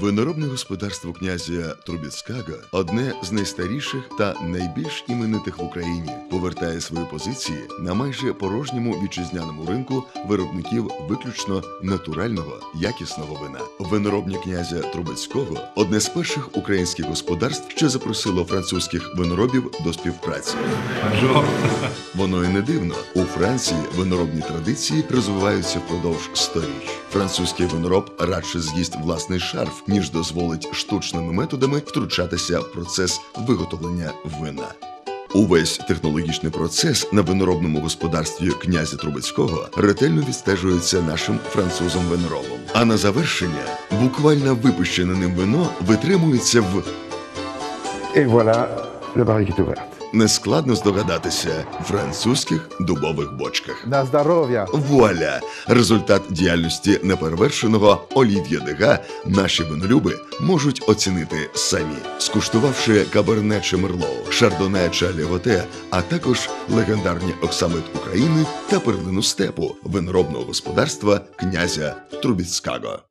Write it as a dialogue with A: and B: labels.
A: Виноробне господарство князя Трубіцькага одне з найстаріших та найбільш іменитих в Україні, повертає свої позиції на майже порожньому вітчизняному ринку виробників виключно натурального якісного вина. Виноробня князя Трубецького одне з перших українських господарств, що запросило французьких виноробів до співпраці. Воно і не дивно. У Франції виноробні традиції розвиваються впродовж сторіч. Французький винороб радше з'їсть власний шарф, ніж дозволить штучними методами втручатися в процес виготовлення вина. Увесь технологічний процес на виноробному господарстві князя Трубецького ретельно відстежується нашим французом виноробом. А на завершення буквально випущене ним вино витримується в
B: Et voilà, le barrique est ouverte.
A: Нескладно здогадатися французьких дубових бочках.
B: На здоров'я!
A: Вуаля! Результат діяльності неперевершеного Олів'є Дега наші винолюби можуть оцінити самі, скуштувавши каберне чи мерлоу, шардоне чи алівоте, а також легендарні оксамит України та перлину степу виноробного господарства князя Трубіцького.